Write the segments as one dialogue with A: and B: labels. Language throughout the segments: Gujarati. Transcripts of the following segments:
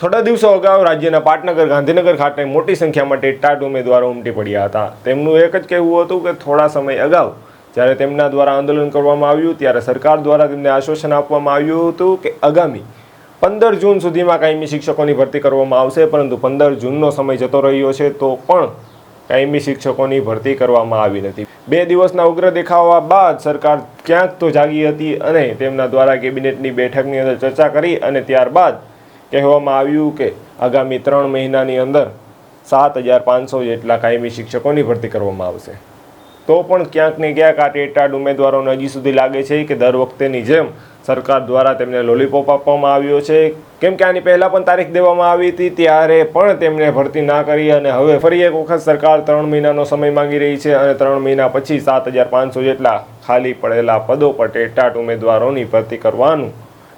A: થોડા દિવસો અગાઉ રાજ્યના પાટનગર, ગાંધીનગર ખાતે મોટી સંખ્યામાં ટેટાટ ઉમેદવારો ઉમટી પડ્યા હતા. તેમનું એક જ કહેવું હતું કે થોડા સમય અગાઉ જ્યારે તેમના દ્વારા આંદોલન કરવામાં આવ્યું, ત્યારે સરકાર દ્વારા તેમને આશ્વાસન આપવામાં આવ્યું હતું કે આગામી પંદર જૂન સુધીમાં કાયમી શિક્ષકોની ભરતી કરવામાં આવશે, પરંતુ પંદર જૂનનો સમય જતો રહ્યો છે, તો પણ કાયમી શિક્ષકોની ભરતી કરવામાં આવી નથી. બે દિવસના ઉગ્ર દેખાવા બાદ સરકાર ક્યાંક તો જાગી હતી અને તેમના દ્વારા કેબિનેટની બેઠકની અંદર ચર્ચા કરી અને ત્યારબાદ કહેવામાં આવ્યું કે આગામી ત્રણ મહિનાની અંદર સાત હજાર પાંચસો જેટલા કાયમી શિક્ષકોની ભરતી કરવામાં આવશે. તો પણ ક્યાંક ને ક્યાંક આ ટેટાડ ઉમેદવારોને હજી સુધી લાગે છે કે દર વખતેની જેમ સરકાર દ્વારા તેમને લોલીપોપ આપવામાં આવ્યો છે. કેમ કે આની પહેલાં પણ તારીખ દેવામાં આવી હતી, ત્યારે પણ તેમણે ભરતી ના કરી અને હવે ફરી એક વખત સરકાર ત્રણ મહિનાનો સમય માંગી રહી છે અને ત્રણ મહિના પછી સાત હજાર પાંચસો જેટલા ખાલી પડેલા પદો પર ટેટાટ ઉમેદવારોની ભરતી કરવાનું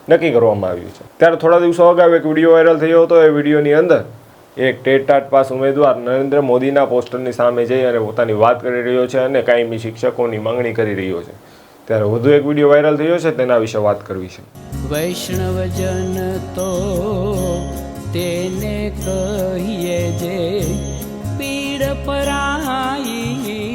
A: નક્કી કરવામાં આવ્યું છે. ત્યારે થોડા દિવસો અગાઉ એક વીડિયો વાયરલ થયો હતો. એ વિડીયોની અંદર એક ટેટાટ પાસ ઉમેદવાર નરેન્દ્ર મોદીના પોસ્ટરની સામે જઈ અને પોતાની વાત કરી રહ્યો છે અને કાયમી શિક્ષકોની માંગણી કરી રહ્યો છે. ત્યારે વધુ એક વીડિયો વાયરલ થયો છે, તેના વિશે વાત કરવી છે.
B: વૈષ્ણવજન તો તેને કહીએ જે પીડ પરાઈ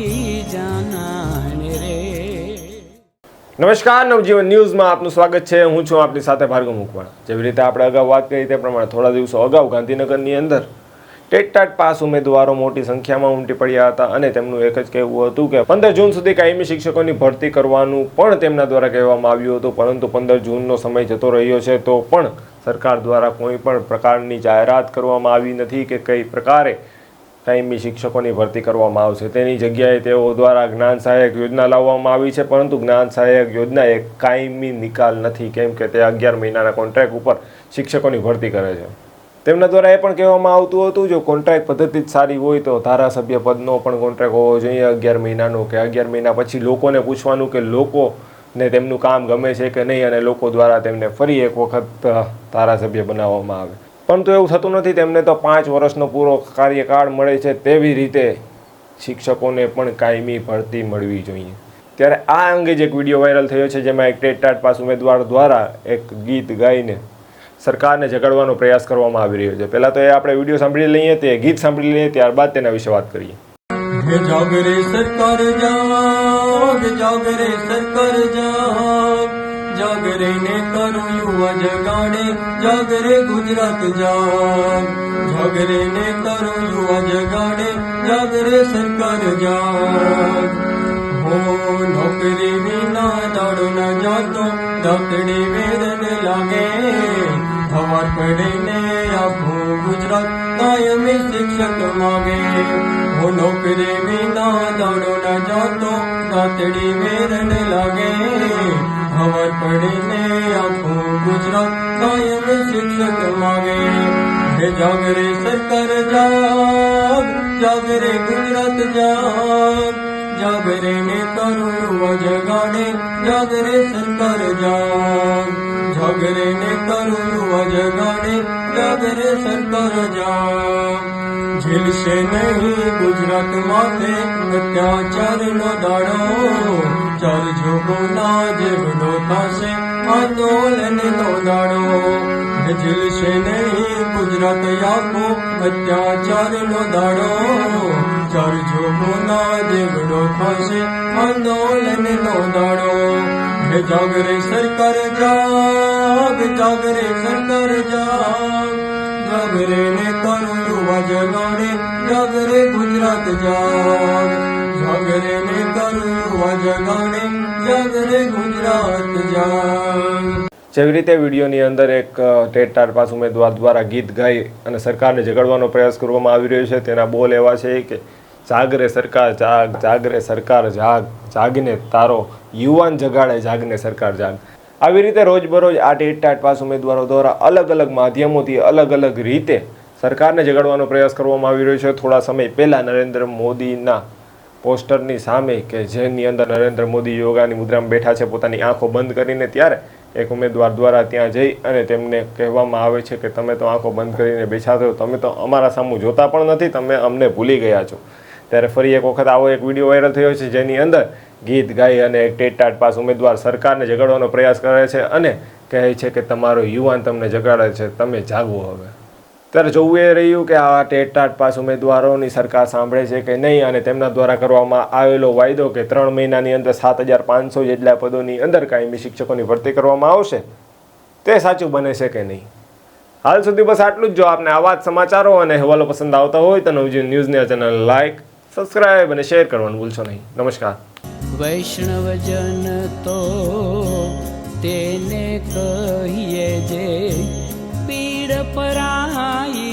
A: નમસ્કાર, નવજીવન ન્યૂઝમાં આપનું સ્વાગત છે. હું છું આપની સાથે ભાર્ગવ મુકવાણ. જેવી રીતે આપણે અગાઉ વાત કરી તે પ્રમાણે થોડા દિવસો અગાઉ ગાંધીનગરની અંદર ટેટટાટ પાસ ઉમેદવારો મોટી સંખ્યામાં ઉમટી પડ્યા હતા અને તેમનું એક જ કહેવું હતું કે પંદર જૂન સુધી કાયમી શિક્ષકોની ભરતી કરવાનું પણ તેમના દ્વારા કહેવામાં આવ્યું હતું, પરંતુ પંદર જૂનનો સમય જતો રહ્યો છે, તો પણ સરકાર દ્વારા કોઈ પણ પ્રકારની જાહેરાત કરવામાં આવી નથી કે કઈ પ્રકારે કાયમી શિક્ષકોની ભરતી કરવામાં આવશે. તેની જગ્યાએ તેઓ દ્વારા જ્ઞાન સહાયક યોજના લાવવામાં આવી છે, પરંતુ જ્ઞાન સહાયક યોજના એ કાયમી નિકાલ નથી, કેમ કે તે અગિયાર મહિનાના કોન્ટ્રાક્ટ ઉપર શિક્ષકોની ભરતી કરે છે. તેમના દ્વારા એ પણ કહેવામાં આવતું હતું, જો કોન્ટ્રાક્ટ પદ્ધતિ જ સારી હોય તો ધારાસભ્ય પદનો પણ કોન્ટ્રાક્ટ હોવો જોઈએ અગિયાર મહિનાનો કે અગિયાર મહિના પછી લોકોને પૂછવાનું કે લોકોને તેમનું કામ ગમે છે કે નહીં, અને લોકો દ્વારા તેમને ફરી એક વખત ધારાસભ્ય બનાવવામાં આવે. પરંતુ એવું થતું નથી, તેમને તો પાંચ વર્ષનો પૂરો કાર્યકાળ મળે છે તેવી રીતે શિક્ષકોને પણ કાયમી ભરતી મળવી જોઈએ. ત્યારે આ અંગે જ એક વીડિયો વાયરલ થયો છે, જેમાં એક ટેટાટ પાસ ઉમેદવાર દ્વારા એક ગીત ગાઈને સરકારને જગાડવાનો પ્રયાસ કરવામાં આવી રહ્યો છે. પહેલાં તો એ આપણે વીડિયો સાંભળી લઈએ, તે ગીત સાંભળી લઈએ, ત્યારબાદ તેના વિશે વાત કરીએ.
C: જાગરે સરકાર જાગ જાગરે સરકાર જાગ જાગરે ને કરું યુવા જગાડે જાગરે ગુજરાત જાગ જાગરે ને કરું યુવા જગાડે જાગરે સરકાર જાગ હો, નોકરી વિના દાડો ન જાતો, દકડી વેદન લાગે. હવાર પડે ને આખું ગુજરાત કાયમી શિક્ષક માગે. હો, નોકરી વિના દાડો ન જાતો દાતડી વેરન લાગે. હવાર પડે ને આખું ગુજરાત કાયમી શિક્ષક માગે હે જાગરે સરકાર જાગ જાગરે ગુજરાત જાગ જાગરે ને કરું યુવા જગાડે જાગરે સરકાર જાગ જાગરે ને કરું યુવા જગાડે જાગરે સરકાર જાગ ઝીલશે નહીં ગુજરાત માથે અત્યાચાર નો દાડો ચાર જોગોના જેવડો થશે આંદોલન નો દાડો. ઝીલશે નહીં ગુજરાત આખો અત્યાચાર નો દાડો. ચાર જોગોના જેવડો થશે આંદોલન નો દાડો. જાગરે સરકાર જાગ, જાગરે સરકાર જાગ. જાગરે ને કરું યુવા જગાડે, જાગરે ગુજરાત જાગ.
A: જેવી રીતે વિડીયોની અંદર એક ટેટ ટાર પાસ ઉમેદવાર દ્વારા ગીત ગાઈ અને સરકારને જગાડવાનો પ્રયાસ કરવામાં આવી રહ્યો છે, તેના બોલ એવા છે કે, જાગરે સરકાર જાગ, જાગરે સરકાર જાગ, જાગને તારો યુવાન જગાડે, જાગને સરકાર જાગ. આવી રીતે રોજબરોજ આ ટેટાટ પાસ ઉમેદવારો દ્વારા અલગ અલગ માધ્યમોથી અલગ અલગ રીતે સરકારને જગાડવાનો પ્રયાસ કરવામાં આવી રહ્યો છે. થોડા સમય પહેલાં નરેન્દ્ર મોદીના પોસ્ટરની સામે કે જેની અંદર નરેન્દ્ર મોદી યોગાની મુદ્રામાં બેઠા છે, પોતાની આંખો બંધ કરીને ત્યારે એક ઉમેદવાર દ્વારા ત્યાં જઈ અને તેમને કહેવામાં આવે છે કે તમે તો આંખો બંધ કરીને બેઠા છો, તમે તો અમારા સામું જોતા પણ નથી, તમે અમને ભૂલી ગયા છો. ત્યારે ફરી એક વખત આવો એક વીડિયો વાયરલ થયો છે, જેની અંદર ગીત ગાઈ અને એક ટેટાટ પાસ ઉમેદવાર સરકારને જગાડવાનો પ્રયાસ કરે છે અને કહે છે કે તમારો યુવાન તમને જગાડે છે, તમે જાગવો હવે. ત્યારે જોવું એ રહ્યું કે આ ટેટાટ પાસ ઉમેદવારોની સરકાર સાંભળે છે કે નહીં અને તેમના દ્વારા કરવામાં આવેલો વાયદો કે ત્રણ મહિનાની અંદર સાત હજાર પાંચસો જેટલા પદોની અંદર કાયમી શિક્ષકોની ભરતી કરવામાં આવશે, તે સાચું બને છે કે નહીં? હાલ સુધી બસ આટલું જ. જો આપને આવા જ સમાચારો અને અહેવાલો પસંદ આવતા હોય તો નવજીવન ન્યૂઝની ચેનલ લાઇક સબસ્ક્રાઇબ અને શેર કરવાનું ભૂલશો નહીં. નમસ્કાર.
B: વૈષ્ણવજન તો તેને કહીએ જે પીડ પરાઈ